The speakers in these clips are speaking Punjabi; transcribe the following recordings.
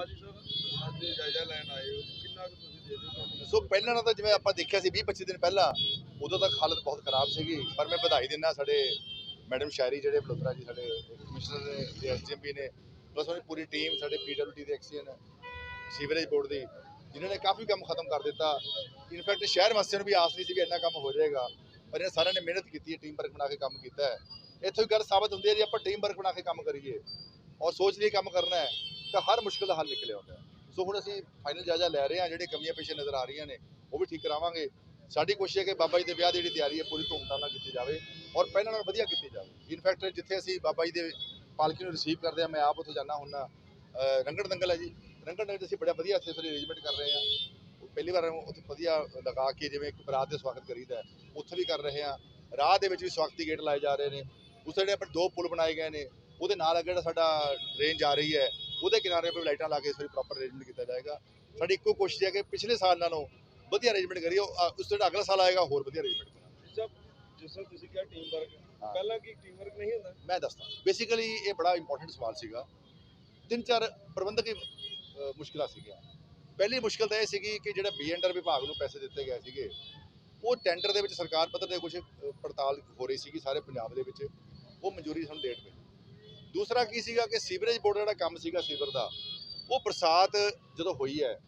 ਹਾਂਜੀ ਸਰ। ਅੱਜ ਜਾਇਜ਼ਾ ਲੈਣ ਆਏ ਹੋ ਕਿੰਨਾ ਕੁ ਤੁਸੀਂ ਦੇ ਦਿਓ ਕੰਮ ਸੋ ਪਹਿਲਾਂ ਨਾਲ ਤਾਂ ਜਿਵੇਂ ਆਪਾਂ ਦੇਖਿਆ ਸੀ 20 25 ਦਿਨ ਪਹਿਲਾਂ ਉਦੋਂ ਤੱਕ ਹਾਲਤ ਬਹੁਤ ਖਰਾਬ ਸੀਗੀ ਪਰ ਮੈਂ ਵਧਾਈ ਦਿੰਦਾ ਸਾਡੇ ਮੈਡਮ ਸ਼ਾਇਰੀ ਜਿਹੜੇ ਬਲੋਤਰਾ ਜੀ ਸਾਡੇ ਕਮਿਸ਼ਨਰ ਨੇ ਤੇ ਐਸਜੀਐਮਪੀ ਨੇ ਪਲੱਸ ਉਹਦੀ ਪੂਰੀ ਟੀਮ ਸਾਡੇ ਪੀਡਬਲਯੂਡੀ ਦੇ ਐਕਸੀਅਨ ਸੀਵਰੇਜ ਬੋਰਡ ਦੀ ਜਿਨ੍ਹਾਂ ਨੇ ਕਾਫੀ ਕੰਮ ਖਤਮ ਕਰ ਦਿੱਤਾ। ਇਨਫੈਕਟ ਸ਼ਹਿਰ ਵਾਸੀਆਂ ਨੂੰ ਵੀ ਆਸ ਨਹੀਂ ਸੀ ਵੀ ਇੰਨਾ ਕੰਮ ਹੋ ਜਾਏਗਾ ਪਰ ਇਹਨਾਂ ਸਾਰਿਆਂ ਨੇ ਮਿਹਨਤ ਕੀਤੀ ਹੈ ਟੀਮ ਵਰਕ ਬਣਾ ਕੇ ਕੰਮ ਕੀਤਾ ਹੈ। ਇੱਥੋਂ ਹੀ ਗੱਲ ਸਾਬਤ ਹੁੰਦੀ ਹੈ ਜੀ ਆਪਾਂ ਟੀਮ ਵਰਕ ਬਣਾ ਕੇ ਕੰਮ ਕਰੀਏ। ਔਰ ਸੋਚ ਲਈ ਕੰਮ ਕਰਨਾ ਹੈ। ਤਾਂ ਹਰ ਮੁਸ਼ਕਲ ਦਾ ਹੱਲ ਨਿਕਲਿਆ ਹੁੰਦਾ ਸੋ ਹੁਣ ਅਸੀਂ ਫਾਈਨਲ ਜਾਇਜ਼ਾ ਲੈ ਰਹੇ ਹਾਂ, ਜਿਹੜੇ ਕਮੀਆਂ ਪੇਸ਼ੇ ਨਜ਼ਰ ਆ ਰਹੀਆਂ ਨੇ, ਉਹ ਵੀ ਠੀਕ ਕਰਾਵਾਂਗੇ। ਸਾਡੀ ਕੋਸ਼ਿਸ਼ ਹੈ ਕਿ ਬਾਬਾ ਜੀ ਦੇ ਵਿਆਹ ਦੀ ਜਿਹੜੀ ਤਿਆਰੀ ਹੈ, ਪੂਰੀ ਧੂਮਧਾਮ ਨਾਲ ਕੀਤੀ ਜਾਵੇ ਔਰ ਪਹਿਲਾਂ ਨਾਲੋਂ ਵਧੀਆ ਕੀਤੀ ਜਾਵੇ। ਇਨਫੈਕਟ ਜਿੱਥੇ ਅਸੀਂ ਬਾਬਾ ਜੀ ਦੇ ਪਾਲਕੀ ਨੂੰ ਰਿਸੀਵ ਕਰਦੇ ਹਾਂ, ਮੈਂ ਆਪ ਉੱਥੇ ਜਾਣਾ ਹੁੰਨਾ ਰੰਗੜ ਦੰਗਲ ਹੈ ਜੀ। ਰੰਗੜ ਦੰਗਲ 'ਚ ਅਸੀਂ ਬੜਾ ਵਧੀਆ ਇੱਥੇ ਅਰੇਂਜਮੈਂਟ ਕਰ ਰਹੇ ਹਾਂ। ਪਹਿਲੀ ਵਾਰ ਉੱਥੇ ਵਧੀਆ ਲਗਾ ਕੇ ਜਿਵੇਂ ਇੱਕ ਬਰਾਤ ਦੇ ਸਵਾਗਤ ਕਰੀਦਾ ਉੱਥੇ ਵੀ ਕਰ ਰਹੇ ਹਾਂ। ਰਾਹ ਦੇ ਵਿੱਚ ਵੀ ਸਵਾਗਤੀ ਗੇਟ ਲਾਏ ਜਾ ਰਹੇ ਨੇ। ਉਸ ਜਿਹੜੇ ਆਪਣੇ ਦੋ ਪੁਲ ਬਣਾਏ ਗਏ ਨੇ। ਉਹਦੇ ਨਾਲ ਅੱਗੇ ਜਿਹੜਾ ਸਾਡਾ ਟ੍ਰੇਨ ਜਾ ਰਹੀ ਹੈ ਉਹਦੇ ਕਿਨਾਰੇ 'ਤੇ ਲਾਈਟਾਂ ਲਾ ਕੇ ਇਸ ਵਾਰੀ ਪ੍ਰੋਪਰ ਅਰੇਂਜਮੈਂਟ ਕੀਤਾ ਜਾਏਗਾ। ਸਾਡੀ ਇੱਕੋ ਕੋਸ਼ਿਸ਼ ਹੈ ਕਿ ਪਿਛਲੇ ਸਾਲ ਨਾਲੋਂ ਵਧੀਆ ਅਰੇਂਜਮੈਂਟ ਕਰੀਏ ਉਸ ਤੋਂ ਅਗਲਾ ਸਾਲ ਆਏਗਾ ਹੋਰ ਵਧੀਆ ਅਰੇਂਜਮੈਂਟ ਜਿਸ ਤਰ੍ਹਾਂ ਤੁਸੀਂ ਕਿਹਾ ਟੀਮ ਵਰਕ ਹਾਂ। ਪਹਿਲਾਂ ਕੀ ਟੀਮ ਵਰਕ ਨਹੀਂ ਹੁੰਦਾ? ਮੈਂ ਦੱਸਦਾ। ਬੇਸਿਕਲੀ ਇਹ ਬੜਾ ਇੰਪੋਰਟੈਂਟ ਸਵਾਲ ਸੀਗਾ। ਤਿੰਨ ਚਾਰ ਪ੍ਰਬੰਧਕੀ ਅ, ਮੁਸ਼ਕਿਲਾਂ ਸੀਗੀਆਂ। ਪਹਿਲੀ ਮੁਸ਼ਕਲ ਤਾਂ ਇਹ ਸੀਗੀ ਕਿ ਜਿਹੜਾ ਬੀਐਨਡਰ ਵਿਭਾਗ ਨੂੰ ਪੈਸੇ ਦਿੱਤੇ ਗਏ ਸੀਗੇ ਉਹ ਟੈਂਡਰ ਦੇ ਵਿੱਚ ਸਰਕਾਰ ਪੱਧਰ ਤੇ ਕੁਝ ਪੜਤਾਲ ਹੋ ਰਹੀ ਸੀਗੀ ਸਾਰੇ ਪੰਜਾਬ ਦੇ ਵਿੱਚ। ਉਹ ਮਨਜ਼ੂਰੀ ਸਾਨੂੰ ਡੇਟ ਮਿਲੀ। ਦੂਸਰਾ ਕੀ ਸੀਗਾ ਕਿ ਸੀਵਰੇਜ ਬੋਰਡ ਜਿਹੜਾ ਕੰਮ ਸੀਗਾ ਸੀਵਰ ਦਾ, ਉਹ ਬਰਸਾਤ ਜਦੋਂ ਹੋਈ ਹੈ,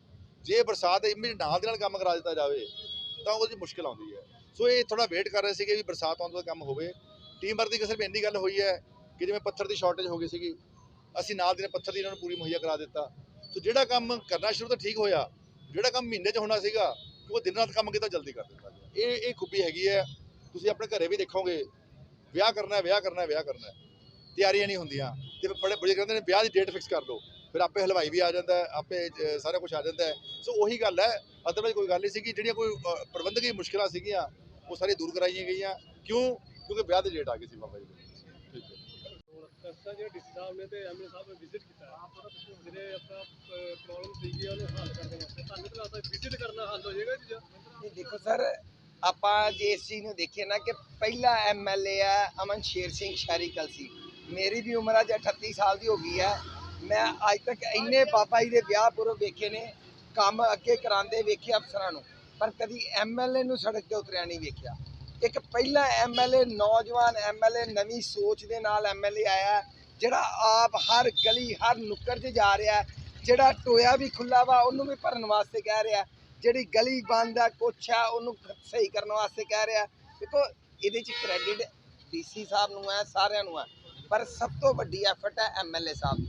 ਜੇ ਬਰਸਾਤ ਇਮੀਡੀਏਟ ਨਾਲ ਦੇ ਨਾਲ ਕੰਮ ਕਰਾ ਦਿੱਤਾ ਜਾਵੇ, ਤਾਂ ਉਹਦੀ ਮੁਸ਼ਕਲ ਆਉਂਦੀ ਹੈ। ਸੋ ਇਹ ਥੋੜਾ ਵੇਟ ਕਰ ਰਹੇ ਸੀਗੇ ਵੀ ਬਰਸਾਤ ਆਉਣ ਤੋਂ ਕੰਮ ਹੋਵੇ। ਟੀਮ ਵਰਕ ਦੀ ਕਸਰ ਵੀ ਇੰਨੀ ਗੱਲ ਹੋਈ ਹੈ ਕਿ ਜਿਵੇਂ ਪੱਥਰ ਦੀ ਸ਼ਾਰਟੇਜ ਹੋ ਗਈ ਸੀਗੀ, ਅਸੀਂ ਨਾਲ ਦੀ ਨਾਲ ਪੱਥਰ ਦੀ ਇਹਨਾਂ ਨੂੰ ਪੂਰੀ ਮੁਹੱਈਆ ਕਰਾ ਦਿੱਤਾ। ਸੋ ਜਿਹੜਾ ਕੰਮ ਕਰਨਾ ਸ਼ੁਰੂ ਤਾਂ ਠੀਕ ਹੋਇਆ, ਜਿਹੜਾ ਕੰਮ ਮਹੀਨੇ 'ਚ ਹੋਣਾ ਸੀਗਾ ਕਿ ਉਹ ਦਿਨ ਰਾਤ ਕੰਮ ਕੀਤਾ, ਜਲਦੀ ਕਰ ਦਿੱਤਾ ਇਹ ਇਹ ਖੂਬੀ ਹੈਗੀ ਹੈ। ਤੁਸੀਂ ਆਪਣੇ ਘਰੇ ਵੀ ਦੇਖੋਗੇ, ਵਿਆਹ ਕਰਨਾ ਵਿਆਹ ਕਰਨਾ ਵਿਆਹ ਕਰਨਾ ਤਿਆਰੀਆਂ ਨਹੀਂ ਹੁੰਦੀਆਂ। ਤੇ ਫਿਰ ਬੜੇ ਬੜੇ ਕਹਿੰਦੇ ਨੇ ਵਿਆਹ ਦੀ ਡੇਟ ਫਿਕਸ ਕਰ ਲਓ ਫਿਰ ਆਪੇ ਹਲਵਾਈ ਵੀ ਆ ਜਾਂਦਾ ਹੈ ਆਪੇ ਸਾਰਾ ਕੁਝ ਆ ਜਾਂਦਾ ਹੈ। ਸੋ ਉਹੀ ਗੱਲ ਹੈ ਅਦਰਵਾਈਜ਼ ਕੋਈ ਗੱਲ ਨਹੀਂ ਸੀਗੀ। ਜਿਹੜੀਆਂ ਕੋਈ ਪ੍ਰਬੰਧਕੀ ਮੁਸ਼ਕਲਾਂ ਸੀਗੀਆਂ ਉਹ ਸਾਰੀ ਦੂਰ ਕਰਾਈਆਂ ਗਈਆਂ। ਕਿਉਂ? ਕਿਉਂਕਿ ਵਿਆਹ ਦੀ ਡੇਟ ਆ ਗਈ ਸੀ ਬਾਬਾ ਜੀ ਦੀ। ਠੀਕ ਹੈ। ਕਸਟਾ ਜਿਹੜੇ ਡੀਸੀ ਸਾਹਿਬ ਨੇ ਤੇ ਐਮਏ ਸਾਹਿਬ ਨੇ ਵਿਜ਼ਿਟ ਕੀਤਾ ਜਿਹੜੇ ਆਪਣਾ ਪ੍ਰੋਬਲਮ ਸੀਗੀ ਉਹਨੂੰ ਹੱਲ ਕਰਨ ਵਾਸਤੇ ਤੁਹਾਨੂੰ ਤਾਂ ਲੱਗਦਾ ਵਿਜ਼ਿਟ ਕਰਨਾ ਹੱਲ ਹੋ ਜਾਏਗਾ ਜੀ ਨਹੀਂ ਦੇਖੋ ਸਰ ਆਪਾਂ ਜੇ ਇਸ ਚੀਜ਼ ਨੂੰ ਦੇਖੀਏ ਨਾ ਕਿ ਪਹਿਲਾ ਐਮਐਲਏ ਆ ਅਮਨ ਸ਼ੇਰ ਸਿੰਘ ਸ਼ਹਿਰੀ ਕਲਸੀ ਮੇਰੀ ਵੀ ਉਮਰ ਅੱਜ 38 ਸਾਲ ਦੀ ਹੋ ਗਈ ਹੈ। ਮੈਂ ਅੱਜ ਤੱਕ ਇੰਨੇ ਬਾਬਾ ਜੀ ਦੇ ਵਿਆਹ ਪੁਰਬ ਵੇਖੇ ਨੇ, ਕੰਮ ਅੱਗੇ ਕਰਾਉਂਦੇ ਵੇਖੇ ਅਫਸਰਾਂ ਨੂੰ, ਪਰ ਕਦੀ ਐਮਐਲਏ ਨੂੰ ਸੜਕ ਤੇ ਉਤਰਿਆ ਨਹੀਂ ਵੇਖਿਆ। ਇੱਕ ਪਹਿਲਾ ਐਮਐਲਏ ਨੌਜਵਾਨ ਐਮਐਲਏ ਨਵੀਂ ਸੋਚ ਦੇ ਨਾਲ ਐਮਐਲਏ ਆਇਆ, ਜਿਹੜਾ ਆਪ ਹਰ ਗਲੀ, ਹਰ ਨੁੱਕਰ 'ਚ ਜਾ ਰਿਹਾ, ਜਿਹੜਾ ਟੋਇਆ ਵੀ ਖੁੱਲਾ ਵਾ, ਉਹਨੂੰ ਵੀ ਭਰਨ ਵਾਸਤੇ ਕਹਿ ਰਿਹਾ। ਜਿਹੜੀ ਗਲੀ ਬੰਦ ਆ, ਕੁਛ ਆ, ਉਹਨੂੰ ਸਹੀ ਕਰਨ ਵਾਸਤੇ ਕਹਿ ਰਿਹਾ। ਦੇਖੋ, ਇਹਦੇ 'ਚ ਕ੍ਰੈਡਿਟ ਡੀਸੀ ਸਾਹਿਬ ਨੂੰ ਹੈ, ਸਾਰਿਆਂ ਨੂੰ ਹੈ। ਪਰ ਸਭ ਤੋਂ ਵੱਡੀ ਐਫਰਟ ਹੈ ਐਮਐਲਏ ਸਾਹਿਬ ਦੀ।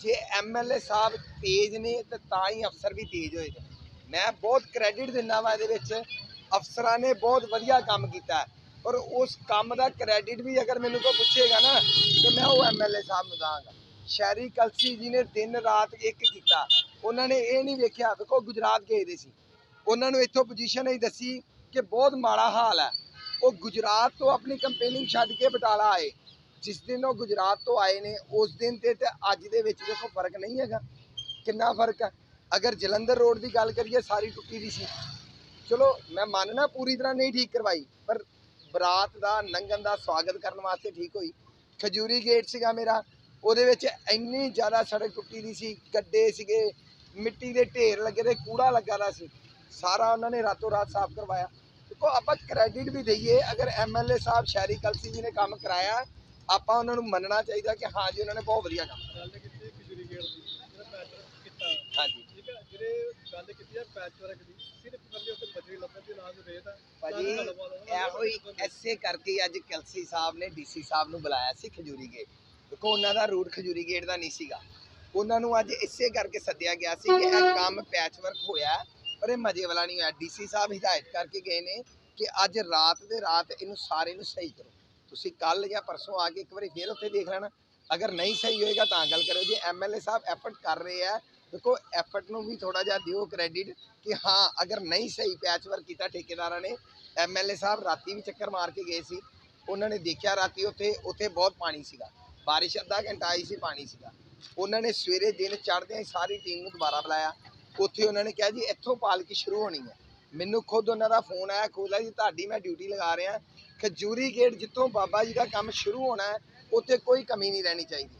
ਜੇ ਐਮਐਲਏ ਸਾਹਿਬ ਤੇਜ਼ ਨੇ, ਤੇ ਤਾਂ ਹੀ ਅਫਸਰ ਵੀ ਤੇਜ਼ ਹੋਏਗਾ ਮੈਂ ਬਹੁਤ ਕ੍ਰੈਡਿਟ ਦਿੰਦਾ ਵਾ ਇਹਦੇ ਵਿੱਚ। ਅਫਸਰਾਂ ਨੇ ਬਹੁਤ ਵਧੀਆ ਕੰਮ ਕੀਤਾ ਪਰ ਉਸ ਕੰਮ ਦਾ ਕ੍ਰੈਡਿਟ ਵੀ ਅਗਰ ਮੈਨੂੰ ਕੋਈ ਪੁੱਛੇਗਾ ਨਾ, ਤੇ ਮੈਂ ਉਹ ਐਮਐਲਏ ਸਾਹਿਬ ਨੂੰ ਦਾਂਗਾ ਸ਼ਹਿਰੀ ਕਲਸੀ ਜੀ ਨੇ ਦਿਨ ਰਾਤ ਇੱਕ ਕੀਤਾ। ਉਹਨਾਂ ਨੇ ਇਹ ਨਹੀਂ ਵੇਖਿਆ, ਵੇਖੋ ਗੁਜਰਾਤ ਗਏ ਦੇ ਸੀ। ਉਹਨਾਂ ਨੂੰ ਇੱਥੋਂ ਪੋਜੀਸ਼ਨ ਹੀ ਦੱਸੀ ਕਿ ਬਹੁਤ ਮਾੜਾ ਹਾਲ ਹੈ। ਉਹ ਗੁਜਰਾਤ ਤੋਂ ਆਪਣੀ ਕੰਪੇਨਿੰਗ ਛੱਡ ਕੇ ਬਟਾਲਾ ਆਏ। ਜਿਸ ਦਿਨ ਉਹ ਗੁਜਰਾਤ ਤੋਂ ਆਏ ਨੇ, ਉਸ ਦਿਨ ਤੇ ਤੇ ਅੱਜ ਦੇ ਵਿੱਚ ਦੇਖੋ ਫ਼ਰਕ ਨਹੀਂ ਹੈਗਾ। ਕਿੰਨਾ ਫ਼ਰਕ ਹੈ? ਅਗਰ ਜਲੰਧਰ ਰੋਡ ਦੀ ਗੱਲ ਕਰੀਏ, ਸਾਰੀ ਟੁੱਟੀ ਦੀ ਸੀ। ਚਲੋ, ਮੈਂ ਮੰਨਣਾ ਪੂਰੀ ਤਰ੍ਹਾਂ ਨਹੀਂ ਠੀਕ ਕਰਵਾਈ, ਪਰ ਬਰਾਤ ਦਾ ਲੰਘਣ ਦਾ ਸਵਾਗਤ ਕਰਨ ਵਾਸਤੇ ਠੀਕ ਹੋਈ। ਖਜੂਰੀ ਗੇਟ ਸੀਗਾ ਮੇਰਾ, ਉਹਦੇ ਵਿੱਚ ਇੰਨੀ ਜ਼ਿਆਦਾ ਸੜਕ ਟੁੱਟੀ ਦੀ ਸੀ, ਗੱਡੇ ਸੀਗੇ, ਮਿੱਟੀ ਦੇ ਢੇਰ ਲੱਗੇ ਦੇ ਕੂੜਾ ਲੱਗਾ ਦਾ ਸੀ। ਸਾਰਾ ਉਹਨਾਂ ਨੇ ਰਾਤੋਂ ਰਾਤ ਸਾਫ਼ ਕਰਵਾਇਆ। ਦੇਖੋ, ਆਪਾਂ ਕ੍ਰੈਡਿਟ ਵੀ ਦਈਏ, ਅਗਰ ਐਮਐਲਏ ਸਾਹਿਬ ਸ਼ਹਿਰੀ ਕਲਸੀ ਜੀ ਨੇ ਕੰਮ ਕਰਾਇਆ ਆਪਾਂ ਉਹਨਾਂ ਨੂੰ ਮੰਨਣਾ ਚਾਹੀਦਾ ਕਿ ਹਾਂ ਜੀ ਉਹਨਾਂ ਨੇ ਬਹੁਤ ਵਧੀਆ ਕੰਮ ਗੱਲ ਕੀਤੀ ਖਿਜੂਰੀ ਗੇਟ ਦੀ ਜਿਹੜਾ ਪੈਚ ਵਰਕ ਕੀਤਾ ਹਾਂਜੀ ਠੀਕ ਹੈ ਜਿਹੜੇ ਗੱਲ ਕੀਤੀ ਹੈ ਪੈਚ ਵਰਕ ਦੀ। ਸਿਰਫ ਕੱਲੇ ਉੱਤੇ ਬਜਰੀ ਲੱਭਣ ਦੇ ਨਾਲ ਰੇਤ ਹੈ ਭਾਜੀ ਇਹੋ ਹੀ ਐਸੇ ਕਰਕੇ ਅੱਜ ਕਲਸੀ ਸਾਹਿਬ ਨੇ ਡੀਸੀ ਸਾਹਿਬ ਨੂੰ ਬੁਲਾਇਆ ਸੀ ਖਜੂਰੀ ਗੇਟ। ਦੇਖੋ ਉਹਨਾਂ ਦਾ ਰੂਟ ਖਜੂਰੀ ਗੇਟ ਦਾ ਨਹੀਂ ਸੀਗਾ। ਉਹਨਾਂ ਨੂੰ ਅੱਜ ਇਸੇ ਕਰਕੇ ਸੱਦਿਆ ਗਿਆ ਸੀ ਕਿ ਇਹ ਕੰਮ ਪੈਚ ਵਰਕ ਹੋਇਆ ਪਰ ਇਹ ਮਜੇ ਵਾਲਾ ਨਹੀਂ ਹੋਇਆ। ਡੀਸੀ ਸਾਹਿਬ ਹਿਦਾਇਤ ਕਰਕੇ ਗਏ ਨੇ ਕਿ ਅੱਜ ਰਾਤ ਦੇ ਰਾਤ ਇਹਨੂੰ ਸਾਰੇ ਨੂੰ ਸਹੀ ਕਰੋ। ਤੁਸੀਂ ਕੱਲ ਜਾਂ ਪਰਸੋਂ ਆ ਕੇ ਇੱਕ ਵਾਰੀ ਫੇਰ ਉੱਥੇ ਦੇਖ ਲੈਣਾ। ਅਗਰ ਨਹੀਂ ਸਹੀ ਹੋਏਗਾ ਤਾਂ ਗੱਲ ਕਰੋ ਜੇ ਐਮਐਲਏ ਸਾਹਿਬ ਐਫਰਟ ਕਰ ਰਹੇ ਆ, ਦੇਖੋ ਐਫਰਟ ਨੂੰ ਵੀ ਥੋੜਾ ਜਿਹਾ ਦਿਓ ਕ੍ਰੈਡਿਟ ਕਿ ਹਾਂ, ਅਗਰ ਨਹੀਂ ਸਹੀ ਪੈਚ ਵਰਕ ਕੀਤਾ ਠੇਕੇਦਾਰਾਂ ਨੇ ਐਮਐਲਏ ਸਾਹਿਬ ਰਾਤੀ ਵੀ ਚੱਕਰ ਮਾਰ ਕੇ ਗਏ ਸੀ। ਉਹਨਾਂ ਨੇ ਦੇਖਿਆ ਰਾਤੀ ਉੱਥੇ ਉੱਥੇ ਬਹੁਤ ਪਾਣੀ ਸੀਗਾ। ਬਾਰਿਸ਼ ਅੱਧਾ ਘੰਟਾ ਆਈ ਸੀ, ਪਾਣੀ ਸੀਗਾ। ਉਹਨਾਂ ਨੇ ਸਵੇਰੇ ਦਿਨ ਚੜ੍ਹਦਿਆਂ ਹੀ ਸਾਰੀ ਟੀਮ ਨੂੰ ਦੁਬਾਰਾ ਬੁਲਾਇਆ। ਉੱਥੇ ਉਹਨਾਂ ਨੇ ਕਿਹਾ ਜੀ, ਇੱਥੋਂ ਪਾਲਕੀ ਸ਼ੁਰੂ ਹੋਣੀ ਹੈ। ਮੈਨੂੰ ਖੁਦ ਉਹਨਾਂ ਦਾ ਫੋਨ ਆਇਆ ਖੋਲਾ ਜੀ, ਤੁਹਾਡੀ ਮੈਂ ਡਿਊਟੀ ਲਗਾ ਰਿਹਾ। ਖਜੂਰੀ ਗੇਟ ਜਿੱਥੋਂ ਬਾਬਾ ਜੀ ਦਾ ਕੰਮ ਸ਼ੁਰੂ ਹੋਣਾ ਹੈ, ਉੱਥੇ ਕੋਈ ਕਮੀ ਨਹੀਂ ਰਹਿਣੀ ਚਾਹੀਦੀ।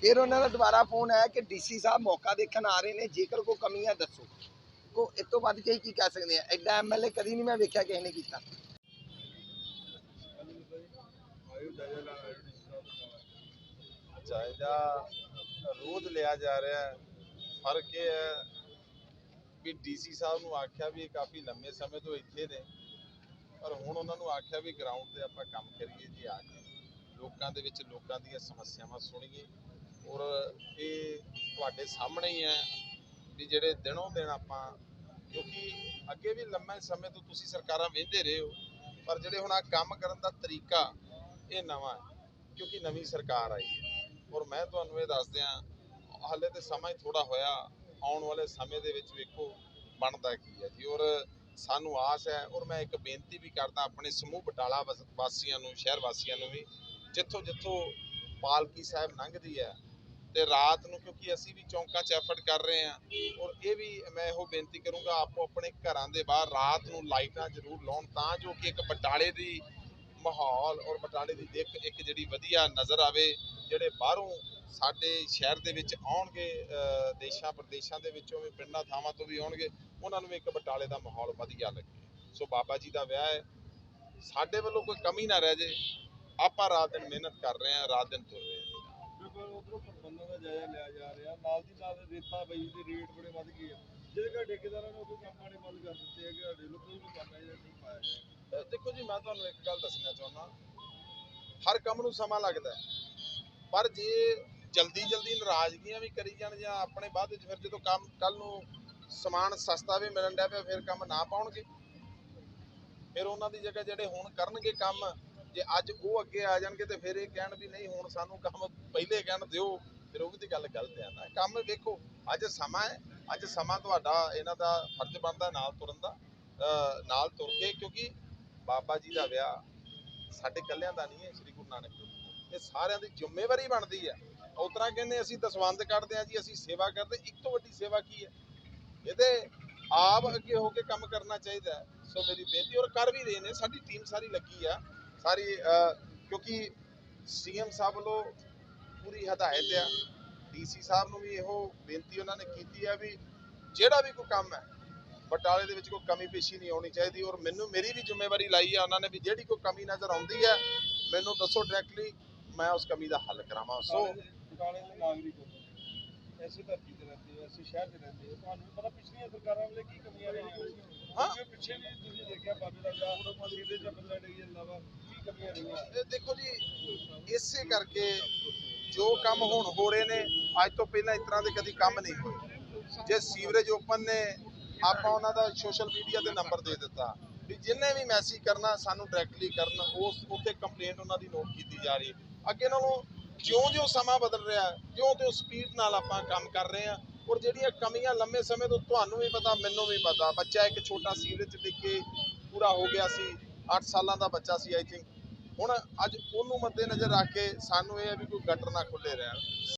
ਫਿਰ ਉਹਨਾਂ ਦਾ ਦੁਬਾਰਾ ਫੋਨ ਆਇਆ ਕਿ ਡੀਸੀ ਸਾਹਿਬ ਮੌਕਾ ਦੇਖਣ ਆ ਰਹੇ ਨੇ, ਜੇਕਰ ਕੋਈ ਕਮੀਆਂ ਦੱਸੋ। ਕੋ ਇਸ ਤੋਂ ਵੱਧ ਕੇ ਕੀ ਕਹਿ ਸਕਦੇ ਆ? ਐਡਾ ਐਮਐਲਏ ਕਦੀ ਨਹੀਂ ਮੈਂ ਵੇਖਿਆ ਕਿਸੇ ਨੇ ਕੀਤਾ। ਜਾਇਜ਼ਾ ਰੋਜ਼ ਲਿਆ ਜਾ ਰਿਹਾ ਹੈ। ਫ਼ਰਕ ਇਹ ਹੈ ਵੀ ਡੀਸੀ ਸਾਹਿਬ ਨੂੰ ਆਖਿਆ ਵੀ ਕਾਫੀ ਲੰਮੇ ਸਮੇਂ ਤੋਂ ਇੱਥੇ ਨੇ। ਪਰ ਹੁਣ ਉਹਨਾਂ ਨੂੰ ਆਖਿਆ ਵੀ ਗਰਾਊਂਡ ਤੇ ਆਪਾਂ ਕੰਮ ਕਰੀਏ ਜੀ ਆ ਕੇ। ਲੋਕਾਂ ਦੇ ਵਿੱਚ ਲੋਕਾਂ ਦੀਆਂ ਸਮੱਸਿਆਵਾਂ ਸੁਣੀਏ। ਔਰ ਇਹ ਤੁਹਾਡੇ ਸਾਹਮਣੇ ਹੀ ਹੈ ਵੀ ਜਿਹੜੇ ਦਿਨੋਂ ਦਿਨ ਆਪਾਂ, ਕਿਉਂਕਿ ਅੱਗੇ ਵੀ ਲੰਮੇ ਸਮੇਂ ਤੋਂ ਤੁਸੀਂ ਸਰਕਾਰਾਂ ਵੇਂਦੇ ਰਹੇ ਹੋ, ਪਰ ਜਿਹੜੇ ਹੁਣ ਆ ਕੰਮ ਕਰਨ ਦਾ ਤਰੀਕਾ ਇਹ ਨਵਾਂ ਹੈ, ਕਿਉਂਕਿ ਨਵੀਂ ਸਰਕਾਰ ਆਈ ਹੈ। ਔਰ ਮੈਂ ਤੁਹਾਨੂੰ ਇਹ ਦੱਸ ਦਿਆਂ ਹਾਲੇ ਤੇ ਸਮਾਂ ਹੀ ਥੋੜਾ ਹੋਇਆ, ਆਉਣ ਵਾਲੇ ਸਮੇਂ ਦੇ ਵਿੱਚ ਵੇਖੋ ਬਣਦਾ ਕੀ ਹੈ ਜੀ। ਔਰ ਸਾਨੂੰ ਆਸ ਹੈ ਔਰ ਮੈਂ ਇੱਕ ਬੇਨਤੀ ਵੀ ਕਰਦਾ ਆਪਣੇ ਸਮੂਹ ਬਟਾਲਾ ਵਸ- ਵਾਸੀਆਂ ਨੂੰ, ਸ਼ਹਿਰ ਵਾਸੀਆਂ ਨੂੰ ਵੀ, ਜਿੱਥੋਂ ਜਿੱਥੋਂ ਪਾਲਕੀ ਸਾਹਿਬ ਲੰਘਦੀ ਹੈ ਤੇ ਰਾਤ ਨੂੰ ਕਿਉਂਕਿ ਅਸੀਂ ਵੀ ਚੌਂਕਾਂ 'ਚ ਐਫਰਟ ਕਰ ਰਹੇ ਹਾਂ ਔਰ ਇਹ ਵੀ ਮੈਂ ਇਹੋ ਬੇਨਤੀ ਕਰੂੰਗਾ ਆਪੋ ਆਪਣੇ ਘਰਾਂ ਦੇ ਬਾਹਰ ਰਾਤ ਨੂੰ ਲਾਈਟਾਂ ਜ਼ਰੂਰ ਲਾਉਣ ਤਾਂ ਜੋ ਕਿ ਇੱਕ ਬਟਾਲੇ ਦੀ ਮਾਹੌਲ ਔਰ ਬਟਾਲੇ ਦੀ ਦਿੱਖ ਇੱਕ ਜਿਹੜੀ ਵਧੀਆ ਨਜ਼ਰ ਆਵੇ, ਜਿਹੜੇ ਬਾਹਰੋਂ ਸਾਡੇ ਸ਼ਹਿਰ ਦੇ ਵਿੱਚ ਆਉਣਗੇ ਦੇਸ਼ਾਂ ਪ੍ਰਦੇਸ਼ਾਂ ਦੇ ਵਿੱਚੋਂ ਵੀ ਪਿੰਡਾਂ ਥਾਵਾਂ ਤੋਂ ਵੀ ਆਉਣਗੇ ਉਹਨਾਂ ਨੂੰ ਇੱਕ ਬਟਾਲੇ ਦਾ ਮਾਹੌਲ ਵਧੀਆ ਲੱਗੇ। ਸੋ ਬਾਬਾ ਜੀ ਦਾ ਵਿਆਹ ਹੈ। ਸਾਡੇ ਵੱਲੋਂ ਕੋਈ ਕਮੀ ਨਾ ਰਹਿ ਜੇ। ਆਪਾਂ ਰਾਤ ਦਿਨ ਮਿਹਨਤ ਕਰ ਰਹੇ ਹਾਂ ਰਾਤ ਦਿਨ ਤੁਰ ਰਹੇ ਹਾਂ। ਬਿਲਕੁਲ ਉਧਰੋਂ ਪ੍ਰਬੰਧਾਂ ਦਾ ਜਾਇਜ਼ਾ ਲਿਆ ਜਾ ਰਿਹਾ। ਨਾਲ ਦੀ ਨਾਲ ਰੇਤਾ ਬਈ ਦੇ ਰੇਟ ਬੜੇ ਵੱਧ ਗਏ ਆ। ਜਿਹਦੇ ਕਰਕੇ ਠੇਕੇਦਾਰਾਂ ਨੇ ਕੋਈ ਕੰਮ ਆਣੇ ਬੰਦ ਕਰ ਦਿੱਤੇ ਆ ਕਿ ਸਾਡੇ ਲੋਕਾਂ ਨੂੰ ਕੋਈ ਕੰਮ ਹੈ ਜਾਂ ਨਹੀਂ ਪਾਇਆ ਗਿਆ ਅਹ ਦੇਖੋ ਜੀ ਮੈਂ ਤੁਹਾਨੂੰ ਇੱਕ ਗੱਲ ਦੱਸਣਾ ਚਾਹੁੰਦਾ। ਹਰ ਕੰਮ ਨੂੰ ਸਮਾਂ ਲੱਗਦਾ ਪਰ ਜੇ ਜਲਦੀ ਜਲਦੀ ਨਾਰਾਜ਼ਗੀਆਂ ਵੀ ਕਰੀ ਜਾਣ ਜਾਂ ਆਪਣੇ ਬਾਅਦ ਵਿੱਚ ਫਿਰ ਜਦੋਂ ਕੰਮ ਕੱਲ ਨੂੰ ਸਮਾਨ ਸਸਤਾ ਵੀ ਮਿਲਣ ਡਿਆ ਪਿਆ, ਫਿਰ ਕੰਮ ਨਾ ਪਾਉਣਗੇ। ਫਿਰ ਉਹਨਾਂ ਦੀ ਜਗ੍ਹਾ ਜਿਹੜੇ ਹੁਣ ਕਰਨਗੇ ਕੰਮ, ਜੇ ਅੱਜ ਉਹ ਅੱਗੇ ਆ ਜਾਣਗੇ ਤੇ ਫਿਰ ਇਹ ਕਹਿਣ ਵੀ ਨਹੀਂ, ਹੁਣ ਸਾਨੂੰ ਕੰਮ ਪਹਿਲੇ ਕਹਿਣ ਦਿਓ, ਫਿਰ ਉਹ ਵੀ ਤੇ ਗੱਲ ਗਲਤ ਹੈ ਨਾ। ਕੰਮ ਵੇਖੋ, ਅੱਜ ਸਮਾਂ ਹੈ, ਅੱਜ ਸਮਾਂ ਤੁਹਾਡਾ ਇਹਨਾਂ ਦਾ ਫਰਜ਼ ਬਣਦਾ ਨਾਲ ਤੁਰਨ ਦਾ, ਅਹ ਨਾਲ ਤੁਰ ਕੇ, ਕਿਉਂਕਿ ਬਾਬਾ ਜੀ ਦਾ ਵਿਆਹ ਸਾਡੇ ਕੱਲਿਆਂ ਦਾ ਨਹੀਂ ਹੈ, ਸ੍ਰੀ ਗੁਰੂ ਨਾਨਕ ਦੇਵ ਇਹ ਸਾਰਿਆਂ ਦੀ ਜ਼ਿੰਮੇਵਾਰੀ ਬਣਦੀ ਹੈ। ਉਸ ਤਰ੍ਹਾਂ ਕਹਿੰਦੇ ਅਸੀਂ ਦਸਵੰਦ ਕੱਢਦੇ ਹਾਂ ਜੀ, ਅਸੀਂ ਸੇਵਾ ਕਰਦੇ, ਇੱਕ ਤੋਂ ਵੱਡੀ ਸੇਵਾ ਕੀ ਹੈ? ਇਹਦੇ ਆਪ ਅੱਗੇ ਹੋ ਕੇ ਕੰਮ ਕਰਨਾ ਚਾਹੀਦਾ ਸੋ ਮੇਰੀ ਬੇਨਤੀ ਔਰ ਕਰ ਵੀ ਰਹੇ ਨੇ, ਸਾਡੀ ਟੀਮ ਸਾਰੀ ਲੱਗੀ ਆ। ਸਾਰੀ ਕਿਉਂਕਿ ਸੀਐਮ ਸਾਹਿਬ ਵੱਲੋਂ ਪੂਰੀ ਹਦਾਇਤ ਆ। ਡੀਸੀ ਸਾਹਿਬ ਨੂੰ ਵੀ ਇਹੋ ਬੇਨਤੀ ਉਹਨਾਂ ਨੇ ਕੀਤੀ ਹੈ ਵੀ ਜਿਹੜਾ ਵੀ ਕੋਈ ਕੰਮ ਹੈ, ਬਟਾਲੇ ਦੇ ਵਿੱਚ ਕੋਈ ਕਮੀ ਪੇਸ਼ੀ ਨਹੀਂ ਆਉਣੀ ਚਾਹੀਦੀ। ਔਰ ਮੈਨੂੰ ਮੇਰੀ ਵੀ ਜ਼ਿੰਮੇਵਾਰੀ ਲਾਈ ਹੈ ਉਹਨਾਂ ਨੇ ਵੀ ਜਿਹੜੀ ਕੋਈ ਕਮੀ ਨਜ਼ਰ ਆਉਂਦੀ ਹੈ, ਮੈਨੂੰ ਦੱਸੋ ਡਾਇਰੈਕਟਲੀ ਮੈਂ ਉਸ ਕਮੀ ਦਾ ਹੱਲ ਕਰਾਵਾਂ। ਸੋ ਬਟਾਲੇ ਦੇ ਨਾਗਰਿਕ ਐਸੀ ਧਰਤੀ ਤੇ ਰਹਿੰਦੇ ਹੋ ਐਸੀ ਸ਼ਹਿਰ ਤੇ ਰਹਿੰਦੇ ਹੋ ਤੁਹਾਨੂੰ ਪਤਾ ਪਿਛਲੀਆਂ ਸਰਕਾਰਾਂ ਵੇਲੇ ਕੀ ਕਮੀਆਂ ਰਹੀਆਂ ਹਾਂ। ਪਿੱਛੇ ਵੀ ਤੁਸੀਂ ਦੇਖਿਆ ਬਾਬੇ ਦਾ ਵਿਆਹ ਸੀਦੇ ਚ ਬੰਦਾ ਡਿੱਗ ਜਾਂਦਾ ਵਾ ਕੀ ਕਮੀਆਂ ਰਹੀਆਂ? ਦੇਖੋ ਜੀ ਇਸੇ ਕਰਕੇ ਜੋ ਕੰਮ ਹੁਣ ਹੋ ਰਹੇ ਨੇ ਅੱਜ ਤੋਂ ਪਹਿਲਾਂ ਇਸ ਤਰ੍ਹਾਂ ਦੇ ਕਦੀ ਕੰਮ ਨਹੀਂ ਹੋਏ। ਜੇ ਸੀਵਰੇਜ ਓਪਨ ਨੇ ਆਪਾਂ ਉਹਨਾਂ ਦਾ ਸੋਸ਼ਲ ਮੀਡੀਆ ਤੇ ਨੰਬਰ ਦੇ ਦਿੱਤਾ। ਵੀ ਜਿੰਨੇ ਵੀ ਮੈਸੇਜ ਕਰਨਾ ਸਾਨੂੰ ਡਾਇਰੈਕਟਲੀ ਕਰਨ ਉਸ ਉੱਤੇ ਕੰਪਲੇਂਟ ਉਹਨਾਂ ਦੀ ਨੋਟ ਕੀਤੀ ਜਾ ਰਹੀ ਹੈ। ਅੱਗੇ ਨਾਲੋਂ ਜਿਉਂ-ਜਿਉਂ ਸਮਾਂ ਬਦਲ ਰਿਹਾ ਹੈ ਜਿਉਂ-ਜਿਉਂ ਸਪੀਡ ਨਾਲ ਆਪਾਂ ਕੰਮ ਕਰ ਰਹੇ ਹਾਂ, ਔਰ ਜਿਹੜੀਆਂ ਕਮੀਆਂ ਲੰਮੇ ਸਮੇਂ ਤੋਂ ਤੁਹਾਨੂੰ ਵੀ ਪਤਾ, ਮੈਨੂੰ ਵੀ ਪਤਾ, ਬੱਚਾ ਇੱਕ ਛੋਟਾ ਸੀਵਰੇਜ 'ਚ ਡਿੱਗ ਕੇ ਪੂਰਾ ਹੋ ਗਿਆ ਸੀ 8 ਸਾਲਾਂ ਦਾ ਬੱਚਾ ਸੀ ਆਈ ਥਿੰਕ ਹੁਣ ਅੱਜ ਉਹਨੂੰ ਮੱਦੇ ਨਜ਼ਰ ਰੱਖ ਕੇ ਸਾਨੂੰ ਇਹ ਹੈ ਵੀ ਕੋਈ ਗਟਰ ਨਾ ਖੁੱਲੇ ਰਹਿਣ।